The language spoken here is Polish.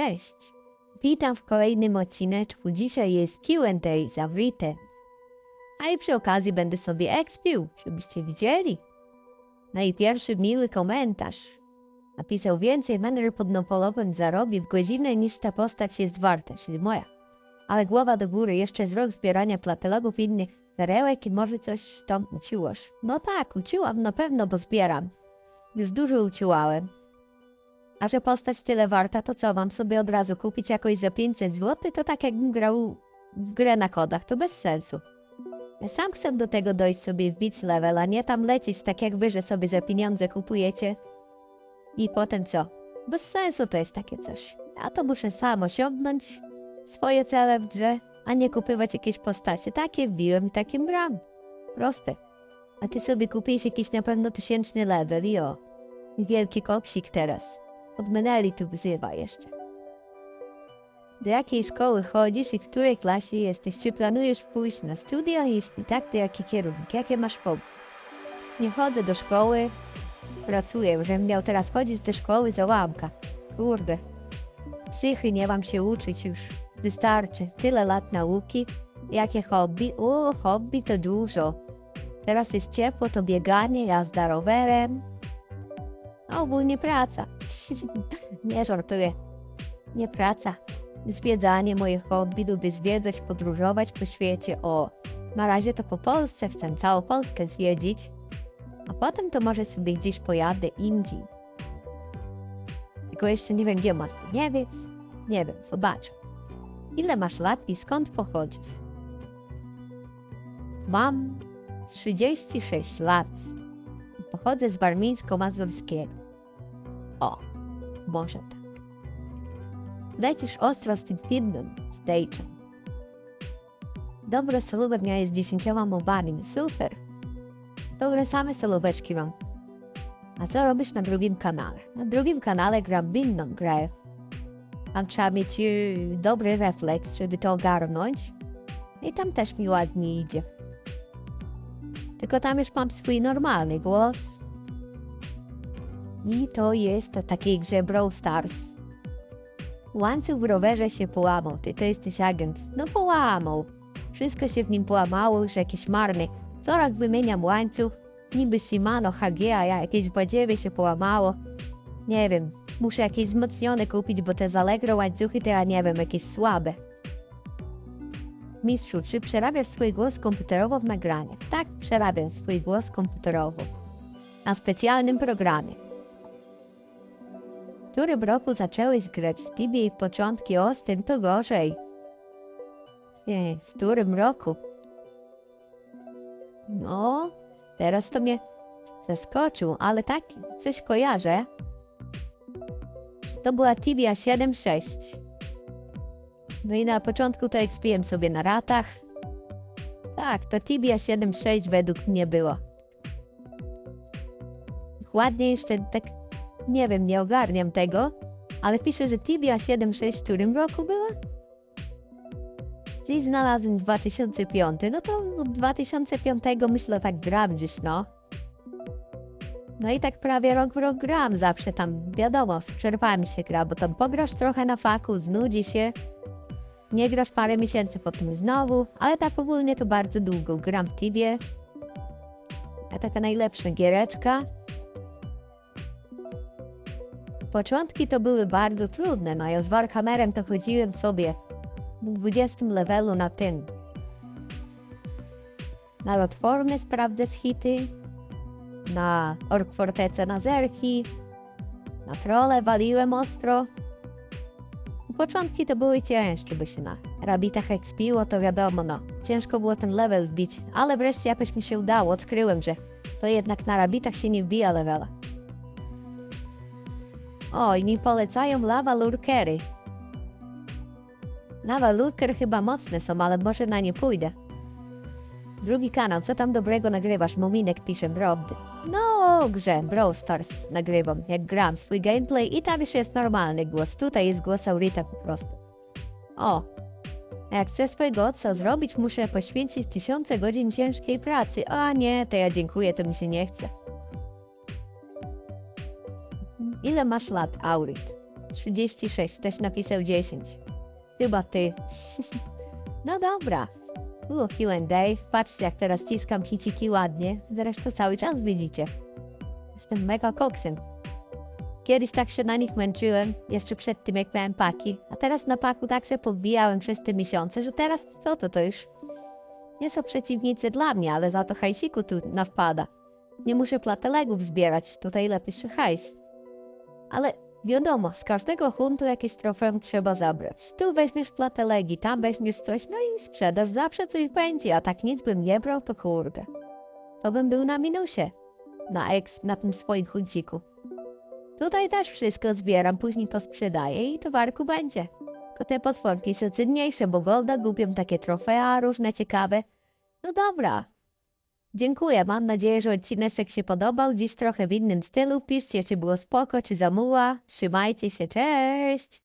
Cześć! Witam w kolejnym odcineczku. Dzisiaj jest Q&A z Avritem. A i przy okazji będę sobie expił, żebyście widzieli. No i pierwszy miły komentarz. Napisał więcej Menry pod Nopolowem zarobi w godzinę niż ta postać jest warta, czyli moja. Ale głowa do góry, jeszcze z rok zbierania platelogów innych perełek i może coś tam uciłaś. No tak, uciłam na pewno, bo zbieram. Już dużo uciłałem. A że postać tyle warta, to co, mam sobie od razu kupić jakoś za 500 zł? To tak jakbym grał w grę na kodach, to bez sensu. Sam chcę do tego dojść sobie wbić level, a nie tam lecieć tak jak wy, że sobie za pieniądze kupujecie. I potem co? Bez sensu to jest takie coś. Ja to muszę sam osiągnąć swoje cele w grze, a nie kupywać jakieś postacie. Takie wbiłem takim gram. Proste. A ty sobie kupisz jakiś na pewno tysięczny level i o. Wielki koksik teraz. Od Meneli tu wzywa jeszcze. Do jakiej szkoły chodzisz i w której klasie jesteś? Czy planujesz pójść na studia? Jeśli tak, to jaki kierunek? Jakie masz hobby? Nie chodzę do szkoły. Pracuję, żebym miał teraz chodzić do szkoły załamka. Kurde. Psychy nie mam się uczyć już. Wystarczy. Tyle lat nauki. Jakie hobby? O, hobby to dużo. Teraz jest ciepło, to bieganie, jazda rowerem. A ogólnie praca. Nie żartuję. Nie praca. Zwiedzanie moje hobby, lubię zwiedzać, podróżować po świecie. O, na razie to po Polsce, chcę całą Polskę zwiedzić. A potem to może sobie gdzieś pojadę indziej. Tylko jeszcze nie wiem, gdzie Martyniewiec. Nie wiem, zobaczę. Ile masz lat i skąd pochodzisz? Mam 36 lat. Pochodzę z Warmińsko-Mazurskiego. Może tak. Lecisz ostro z tym filmem. Dobre solówek miałeś z dziesięcioma mowami, super. Dobre same solóweczki mam. A co robisz na drugim kanale? Na drugim kanale gram inną grę. Tam trzeba mieć yy, dobry refleks, żeby to ogarnąć. I tam też mi ładnie idzie. Tylko tam już mam swój normalny głos. I to jest takiej grze Brawl Stars. Łańcuch w rowerze się połamał. Ty to jesteś agent. No połamał. Wszystko się w nim połamało, już jakiś marny. Co rok wymieniam łańcuch. Niby Shimano HG, a ja jakieś badziewie się połamało. Nie wiem. Muszę jakieś wzmocnione kupić, bo te z łańcuchy to ja nie wiem, jakieś słabe. Mistrzu, czy przerabiasz swój głos komputerowo w nagraniach? Tak, przerabiam swój głos komputerowo. Na specjalnym programie. W którym roku zacząłeś grać w Tibie i początki o z tym to gorzej. Nie, w którym roku? No, teraz to mnie zaskoczył, ale tak coś kojarzę. Że To była Tibia 7.6. No i na początku to ekspiłem sobie na ratach. Tak, to Tibia 7.6 według mnie było. Dokładnie jeszcze tak, nie wiem, nie ogarniam tego, ale pisze, że Tibia 7.6 w którym roku była? Gdzieś znalazłem 2005, no to od 2005 myślę tak gram gdzieś, no. No i tak prawie rok w rok gram, zawsze tam, wiadomo, z przerwami się gra, bo tam pograsz trochę na faku, znudzi się, nie grasz parę miesięcy potem znowu, ale tak ogólnie to bardzo długo gram w Tibie. A taka najlepsza giereczka. Początki to były bardzo trudne, no ja z Warhammerem to chodziłem sobie w 20 levelu na tym. Na Lotformy sprawdzę hity, na Ork Fortece na zerki, na trole waliłem ostro. Początki to były ciężkie, by się na rabitach ekspiło, to wiadomo, no. Ciężko było ten level wbić, ale wreszcie jakoś mi się udało, odkryłem, że to jednak na rabitach się nie wbija levela. O, i mi polecają lava lurkery. Lava lurker chyba mocne są, ale może na nie pójdę. Drugi kanał, co tam dobrego nagrywasz? Muminek pisze, prawdy. No, grze, Brawl Stars nagrywam, jak gram swój gameplay i tam jest normalny głos. Tutaj jest głos Aurita po prostu. O, jak chcę swojego ojca zrobić, muszę poświęcić tysiące godzin ciężkiej pracy. A nie, to ja dziękuję, to mi się nie chce. Ile masz lat, Aurit? 36, też napisał 10. Chyba ty. no dobra. Było Q&A. Patrzcie, jak teraz ciskam hiciki ładnie. Zresztą cały czas widzicie. Jestem mega koksem. Kiedyś tak się na nich męczyłem, jeszcze przed tym jak miałem paki, a teraz na paku tak się podbijałem przez te miesiące, że teraz co to to już? Nie są przeciwnicy dla mnie, ale za to hajsiku tu nawpada. Nie muszę platelegów zbierać, tutaj lepiej się hajs. Ale wiadomo, z każdego huntu jakieś trofeum trzeba zabrać. Tu weźmiesz platelegi, tam weźmiesz coś, no i sprzedasz, zawsze coś będzie, a tak nic bym nie brał, to kurde. To bym był na minusie. Na eks, na tym swoim hunciku. Tutaj też wszystko zbieram, później posprzedaję i towarku będzie. Tylko te potworki są cenniejsze, bo golda gubią takie trofea różne ciekawe. No dobra. Dziękuję, mam nadzieję, że odcineczek się podobał. Dziś trochę w innym stylu. Piszcie, czy było spoko, czy zamuła. Trzymajcie się, cześć!